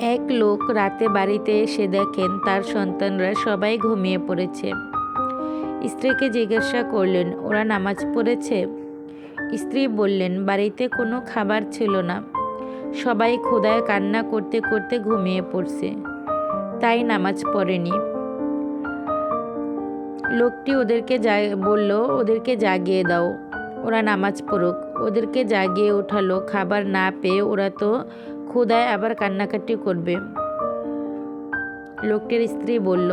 এক লোক রাতে বাড়িতে এসে দেখেন তার সন্তানরা সবাই ঘুমিয়ে পড়েছে। স্ত্রীকে জিজ্ঞাসা করলেন, ওরা নামাজ পড়েছে? স্ত্রী বললেন, বাড়িতে কোনো খাবার ছিল না। সবাই ক্ষুদায় কান্না করতে করতে ঘুমিয়ে পড়ছে। তাই নামাজ পড়েনি। লোকটি ওদেরকে জা বলল, ওদেরকে জাগিয়ে দাও। ওরা নামাজ পড়ুক। ওদেরকে জাগিয়ে ওঠালো খাবার না পেয়ে ওরা তো ক্ষুদায় আবার কান্নাকাটি করবে। লোকটির স্ত্রী বলল,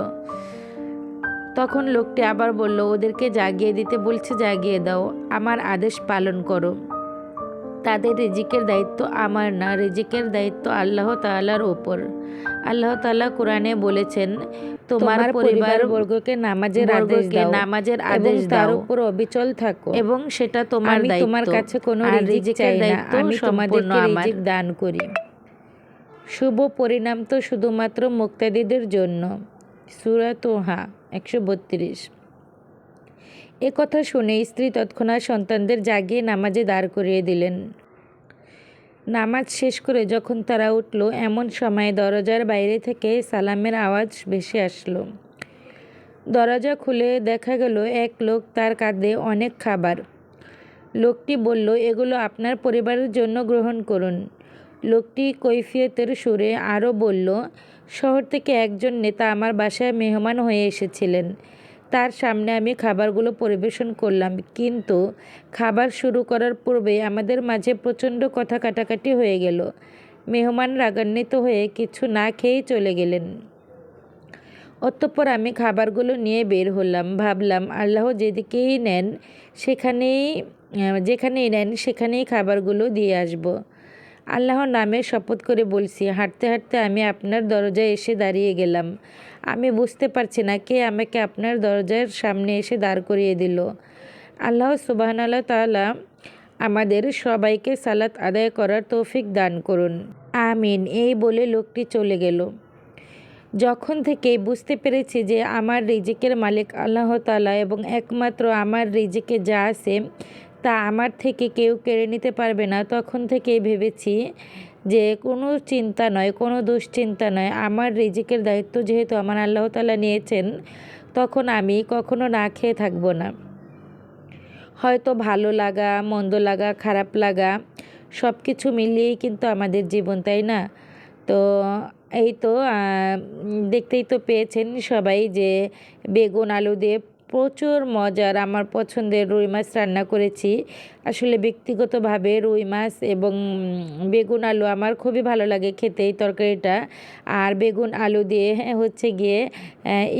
তখন লোকটি আবার বলল, ওদেরকে জাগিয়ে দিতে বলছে, জাগিয়ে দাও। আমার আদেশ পালন করো। তাদের রিজিকের দায়িত্ব আমার না রিজিকের দায়িত্ব আল্লাহ তাআলার ওপর আল্লাহ তাআলা কোরআনে বলেছেন তোমার পরিবার বর্গকে নামাজের আদেশ দাও নামাজের আদেশ তার উপর অবিচল থাকো। এবং সেটা তোমার দায়িত্ব তোমার কাছে কোনো রিজিক চাই না। আমি তোমাদেরকে রিজিক দান করি। শুভ পরিণাম তো শুধুমাত্র মুক্তাদিদের জন্য। সুরাত তোহা একশো বত্রিশ। এ কথা শুনে স্ত্রী তৎক্ষণাৎ সন্তানদের জাগিয়ে নামাজে দাঁড় করিয়ে দিলেন। নামাজ শেষ করে যখন তারা উঠল, এমন সময় দরজার বাইরে থেকে সালামের আওয়াজ ভেসে আসলো। দরজা খুলে দেখা গেল, এক লোক তার কাঁধে অনেক খাবার। লোকটি বলল, এগুলো আপনার পরিবারের জন্য গ্রহণ করুন। লোকটি কৈফিয়তের সুরে আরও বলল, শহর থেকে একজন নেতা আমার বাসায় মেহমান হয়ে এসেছিলেন। তার সামনে আমি খাবারগুলো পরিবেশন করলাম। কিন্তু খাবার শুরু করার পূর্বে আমাদের মাঝে প্রচণ্ড কথা কাটাকাটি হয়ে গেল। মেহমান রাগান্বিত হয়ে কিছু না খেয়েই চলে গেলেন। অতঃপর আমি খাবারগুলো নিয়ে বের হলাম। ভাবলাম, আল্লাহ যেদিকেই নেন, সেখানেই যেখানেই নেন, সেখানেই খাবারগুলো দিয়ে আসব। আল্লাহর নামে শপথ করে বলছি, হাঁটতে হাঁটতে আমি আপনার দরজায় এসে দাঁড়িয়ে গেলাম। আমি বুঝতে পারছি না কে আমাকে আপনার দরজার সামনে এসে দাঁড় করিয়ে দিল। আল্লাহ সুবাহান আল্লাহ তালা আমাদের সবাইকে সালাত আদায় করার তৌফিক দান করুন। আমিন। এই বলে লোকটি চলে গেল। যখন থেকে বুঝতে পেরেছি যে আমার রিজিকের মালিক আল্লাহ তালা এবং একমাত্র আমার রিজিকে যা আছে তা আমার থেকে কেউ কেড়ে নিতে পারবে না। তখন থেকেই ভেবেছি যে কোনো চিন্তা নয়, কোনো দুশ্চিন্তা নয়। আমার রিজিকের দায়িত্ব যেহেতু আমার আল্লাহ তালা নিয়েছেন, তখন আমি কখনো না খেয়ে থাকব না। হয়তো ভালো লাগা, মন্দ লাগা, খারাপ লাগা সব কিছু মিলিয়েই কিন্তু আমাদের জীবন, তাই না? তো এই তো দেখতেই তো পেয়েছেন সবাই যে বেগুন, আলু দিয়ে প্রচুর মজার, আমার পছন্দের রুই মাছ রান্না করেছি। আসলে ব্যক্তিগতভাবে রুই মাছ এবং বেগুন আলু আমার খুবই ভালো লাগে খেতে এই তরকারিটা। আর বেগুন আলু দিয়ে হচ্ছে গিয়ে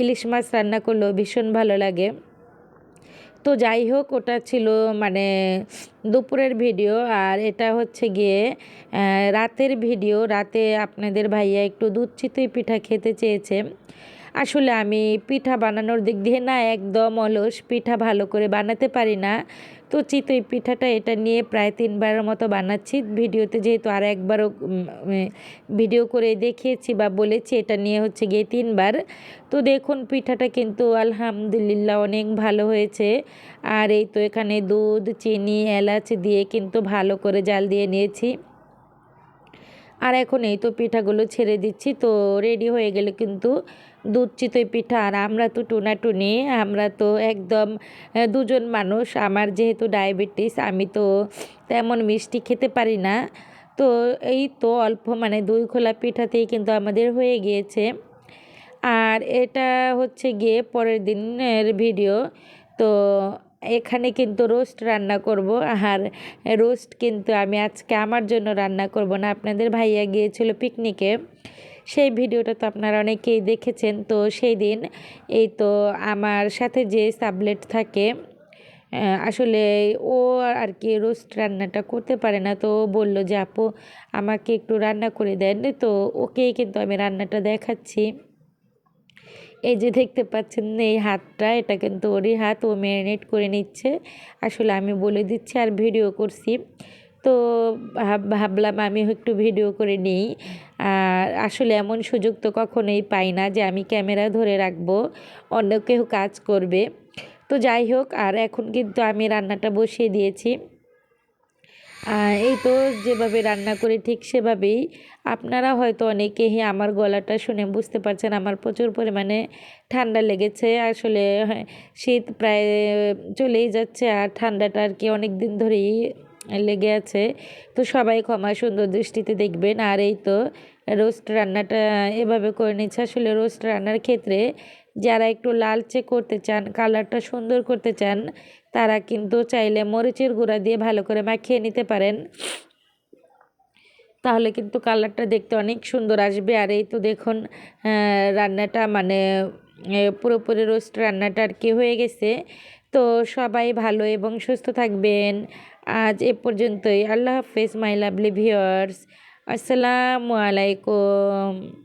ইলিশ মাছ রান্না করলেও ভীষণ ভালো লাগে। তো যাই হোক, ওটা ছিল মানে দুপুরের ভিডিও আর এটা হচ্ছে গিয়ে রাতের ভিডিও। রাতে আপনাদের ভাইয়া একটু দুধ চিতই পিঠা খেতে চেয়েছে। আসলে আমি পিঠা বানানোর দিক দিয়ে না একদম অলস পিঠা ভালো করে বানাতে পারি না। তো চিতই পিঠাটা এটা নিয়ে প্রায় তিনবারের মতো বানাচ্ছি। ভিডিওতে যেহেতু আর একবারও ভিডিও করে দেখিয়েছি বা বলেছি, এটা নিয়ে হচ্ছে গিয়ে তিনবার। তো দেখুন পিঠাটা কিন্তু আলহামদুলিল্লাহ অনেক ভালো হয়েছে। আর এই তো এখানে দুধ, চিনি, এলাচ দিয়ে কিন্তু ভালো করে জাল দিয়ে নিয়েছি। আর এখন এই তো পিঠাগুলো ছেড়ে দিচ্ছি, তো রেডি হয়ে গেলে কিন্তু দুধ চিতই পিঠা। আর আমরা তো টুনাটুনি, আমরা তো একদম দুজন মানুষ। আমার যেহেতু ডায়াবেটিস, আমি তো তেমন মিষ্টি খেতে পারি না। তো এই তো অল্প মানে দুই খোলা পিঠাতেই কিন্তু আমাদের হয়ে গিয়েছে। আর এটা হচ্ছে গিয়ে পরের দিনের ভিডিও তো এখানে কিন্তু রোস্ট রান্না করব। আর রোস্ট কিন্তু আমি আজকে আমার জন্য রান্না করব না, আপনাদের ভাইয়া গিয়েছিল পিকনিকে। সেই ভিডিওটা তো আপনারা অনেকেই দেখেছেন। তো সেই দিন এই তো আমার সাথে যে সাবলেট থাকে আসলে ও আর কি রোস্ট রান্নাটা করতে পারে না। তো বলল যে, আপু, আমাকে একটু রান্না করে দেন। তো ওকেই কিন্তু আমি রান্নাটা দেখাচ্ছি। এই যে দেখতে পাচ্ছেন, এই হাতটা, এটা কিন্তু ওরই হাত, ও ম্যারিনেট করে নিচ্ছে। আসলে আমি বলে দিচ্ছি, আর ভিডিও করছি। তো ভাবলাম আমি একটু ভিডিও করে নিই। আর আসলে এমন সুযোগ তো কখনোই পাই না যে আমি ক্যামেরা ধরে রাখব, অন্য কেউ কাজ করবে। তো যাই হোক, আর এখন কিন্তু আমি রান্নাটা বসিয়ে দিয়েছি। এই তো যেভাবে রান্না করি ঠিক সেভাবেই আপনারা হয়তো অনেকেই আমার গলাটা শুনে বুঝতে পারছেন আমার প্রচুর পরিমাণে ঠান্ডা লেগেছে। আসলে হ্যাঁ, শীত প্রায় চলেই যাচ্ছে আর ঠান্ডাটা আর কি অনেক দিন ধরেই লেগে আছে। তো সবাই ক্ষমা সুন্দর দৃষ্টিতে দেখবেন। আর এই তো রোস্ট রান্নাটা এভাবে করে নিচ্ছে। আসলে রোস্ট রান্নার ক্ষেত্রে যারা একটু লালচে করতে চান, কালারটা সুন্দর করতে চান, তারা কিন্তু চাইলে মরিচের গুঁড়া দিয়ে ভালো করে মাখিয়ে নিতে পারেন। তাহলে কিন্তু কালারটা দেখতে অনেক সুন্দর আসবে। আর এই তো দেখুন রান্নাটা মানে পুরোপুরি রোস্ট রান্নাটা আর কি হয়ে গেছে। তো সবাই ভালো এবং সুস্থ থাকবেন। আজ এ পর্যন্তই। আল্লাহ হাফেজ, মাই লাভলি ভিউয়ার্স। আসসালামু আলাইকুম।